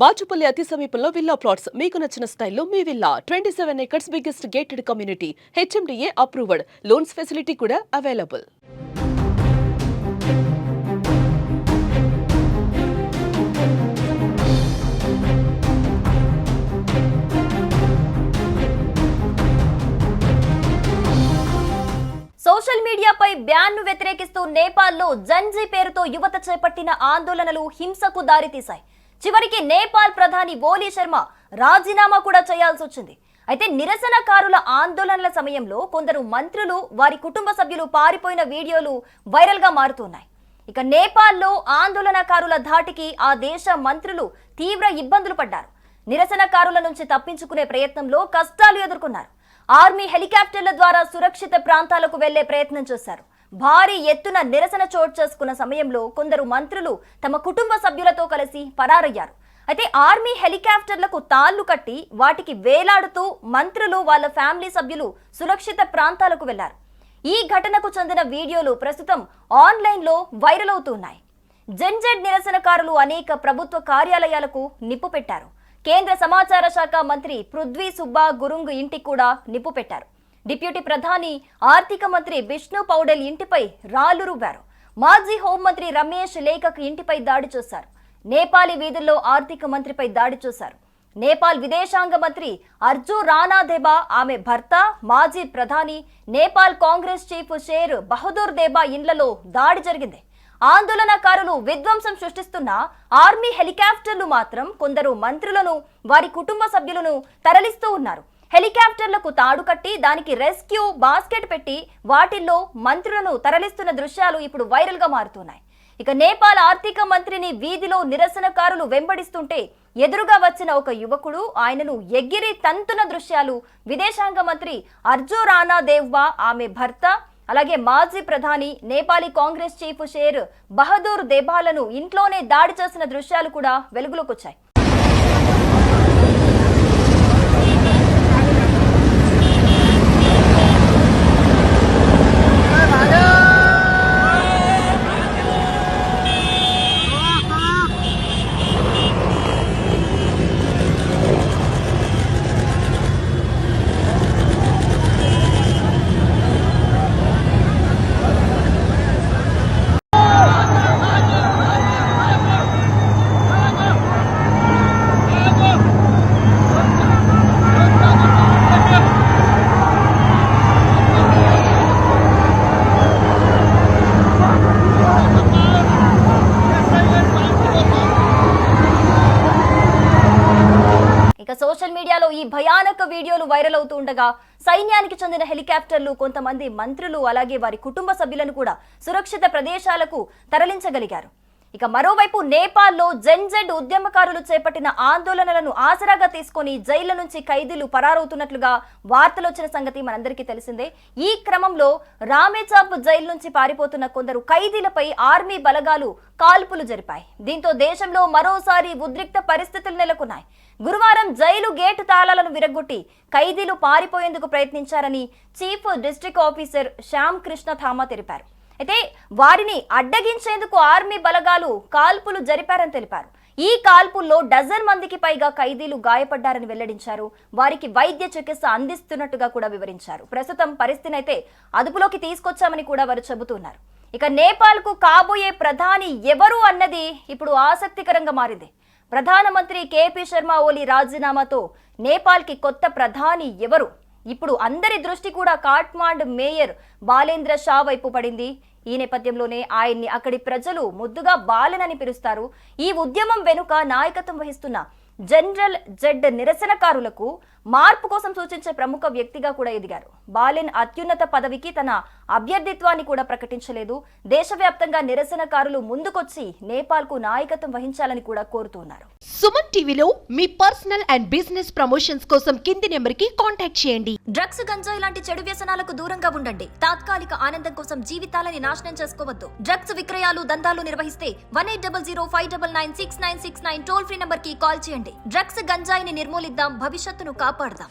బాచుపల్లి అతి సమీపంలో villa plots. మీకు నచ్చిన స్టైల్లో మీ villa. Twenty seven acres biggest gated community HMDA approved loans facility కూడా అవైలబుల్ సోషల్ మీడియాపై బ్యాన్ను వ్యతిరేకిస్తూ నేపాల్లో జంజీ పేరుతో యువత చేపట్టిన ఆందోళనలు హింసకు దారితీశాయి. చివరికి నేపాల్ ప్రధాని ఓలీ శర్మ రాజీనామా కూడా చేయాల్సి వచ్చింది. అయితే నిరసనకారుల ఆందోళనల సమయంలో కొందరు మంత్రులు వారి కుటుంబ సభ్యులు పారిపోయిన వీడియోలు వైరల్గా మారుతున్నాయి. ఇక నేపాల్లో ఆందోళనకారుల ధాటికి ఆ దేశ మంత్రులు తీవ్ర ఇబ్బందులు పడ్డారు. నిరసనకారుల నుంచి తప్పించుకునే ప్రయత్నంలో కష్టాలు ఎదుర్కొన్నారు. ఆర్మీ హెలికాప్టర్ల ద్వారా సురక్షిత ప్రాంతాలకు వెళ్ళే ప్రయత్నం చేశారు. భారీ ఎత్తున నిరసన చోటు చేసుకున్న సమయంలో కొందరు మంత్రులు తమ కుటుంబ సభ్యులతో కలిసి పరారయ్యారు. అయితే ఆర్మీ హెలికాప్టర్లకు తాళ్ళు కట్టి వాటికి వేలాడుతూ మంత్రులు వాళ్ళ ఫ్యామిలీ సభ్యులు సురక్షిత ప్రాంతాలకు వెళ్ళారు. ఈ ఘటనకు చెందిన వీడియోలు ప్రస్తుతం ఆన్లైన్లో వైరల్ అవుతున్నాయి. జెన్జెడ్ నిరసనకారులు అనేక ప్రభుత్వ కార్యాలయాలకు నిప్పు పెట్టారు. కేంద్ర సమాచార శాఖ మంత్రి పృథ్వీ సుబ్బా గురుంగ్ ఇంటికి కూడా నిప్పు పెట్టారు. డిప్యూటీ ప్రధాని ఆర్థిక మంత్రి విష్ణు పౌడెల్ ఇంటిపై రాళ్ళు రువ్వారు మాజీ హోంమంత్రి రమేష్ లేఖకు ఇంటిపై దాడి చేశారు. నేపాలీ వీధుల్లో ఆర్థిక మంత్రిపై దాడి చేశారు. నేపాల్ విదేశాంగ మంత్రి అర్జు రాణా దేబా ఆమె భర్త మాజీ ప్రధాని నేపాల్ కాంగ్రెస్ చీఫ్ షేర్ బహదూర్ దేబా ఇండ్లలో దాడి జరిగింది. ఆందోళనకారులు విధ్వంసం సృష్టిస్తున్న ఆర్మీ హెలికాప్టర్లు మాత్రం కొందరు మంత్రులను వారి కుటుంబ సభ్యులను తరలిస్తూ ఉన్నారు. హెలికాప్టర్లకు తాడు కట్టి దానికి రెస్క్యూ బాస్కెట్ పెట్టి వాటిల్లో మంత్రులను తరలిస్తున్న దృశ్యాలు ఇప్పుడు వైరల్గా మారుతున్నాయి. ఇక నేపాల్ ఆర్థిక మంత్రిని వీధిలో నిరసనకారులు వెంబడిస్తుంటే ఎదురుగా వచ్చిన ఒక యువకుడు ఆయనను ఎగిరి తంతున దృశ్యాలు విదేశాంగ మంత్రి అర్జో రానా దేవ్వా ఆమె భర్త అలాగే మాజీ ప్రధాని నేపాలీ కాంగ్రెస్ చీఫ్ షేర్ బహదూర్ దేబాలను ఇంట్లోనే దాడి చేసిన దృశ్యాలు కూడా వెలుగులోకి వచ్చాయి. సోషల్ మీడియాలో ఈ భయానక వీడియోలు వైరల్ అవుతూ ఉండగా సైన్యానికి చెందిన హెలికాప్టర్లు కొంతమంది మంత్రులు అలాగే వారి కుటుంబ సభ్యులను కూడా సురక్షిత ప్రదేశాలకు తరలించగలిగారు. ఇక మరోవైపు నేపాల్లో జెన్జెడ్ ఉద్యమకారులు చేపట్టిన ఆందోళనలను ఆసరాగా తీసుకొని జైళ్ళ నుంచి ఖైదీలు పరారవుతున్నట్లుగా వార్తలు వచ్చిన సంగతి మనందరికీ తెలిసిందే. ఈ క్రమంలో రామేచాప్ జైలు నుంచి పారిపోతున్న కొందరు ఖైదీలపై ఆర్మీ బలగాలు కాల్పులు జరిపాయి. దీంతో దేశంలో మరోసారి ఉద్రిక్త పరిస్థితులు నెలకొన్నాయి. గురువారం జైలు గేటు తాళాలను విరగొట్టి ఖైదీలు పారిపోయేందుకు ప్రయత్నించారని chief district officer Shyam Krishna Thapa తెలిపారు. అయితే వారిని అడ్డగించేందుకు ఆర్మీ బలగాలు కాల్పులు జరిపారని తెలిపారు. ఈ కాల్పుల్లో డజన్ మందికి పైగా ఖైదీలు గాయపడ్డారని వెల్లడించారు. వారికి వైద్య చికిత్స అందిస్తున్నట్టుగా కూడా వివరించారు. ప్రస్తుతం పరిస్థితిని అయితే అదుపులోకి తీసుకొచ్చామని కూడా వారు చెబుతున్నారు. ఇక నేపాల్కు కాబోయే ప్రధాని ఎవరు అన్నది ఇప్పుడు ఆసక్తికరంగా మారింది. ప్రధానమంత్రి కేపీ శర్మ ఓలీ రాజీనామాతో నేపాల్కి కొత్త ప్రధాని ఎవరు? ఇప్పుడు అందరి దృష్టి కూడా కాట్మాండ్ మేయర్ బాలేంద్ర షా వైపు పడింది. ఈ నేపథ్యంలోనే ఆయన్ని అక్కడి ప్రజలు ముద్దుగా బాలనని పిలుస్తారు. ఈ ఉద్యమం వెనుక నాయకత్వం వహిస్తున్న జనరల్ జెడ్ నిరసనకారులకు మార్పు కోసం సూచించే ప్రముఖ వ్యక్తిగా కూడా ఎదిగారు. బాలెన్ అత్యున్నత పదవికి తన అభ్యర్థిత్వాన్ని కూడా ప్రకటించలేదు. దేశవ్యాప్తంగా నిరసనకారులు ముందుకొచ్చి నేపాల్కు నాయకత్వం వహించాలని కూడా కోరుతున్నారు సుమన్ టీవీలో మీ పర్సనల్ అండ్ బిజినెస్ ప్రమోషన్స్ కోసం కింది నెంబర్కి కాంటాక్ట్ చేయండి. డ్రగ్స్ గంజాయి లాంటి చెడు వ్యసనాలకు దూరంగా ఉండండి. తాత్కాలిక ఆనందం కోసం జీవితాలని నాశనం చేసుకోవద్దు. డ్రగ్స్ విక్రయాలు దందాలు నిర్వహిస్తే one eight double zero five double nine six nine six nine toll free నంబర్కి కాల్ చేయండి. డ్రగ్స్ గంజాయిని నిర్మూలిద్దాం భవిష్యత్తును पड़दम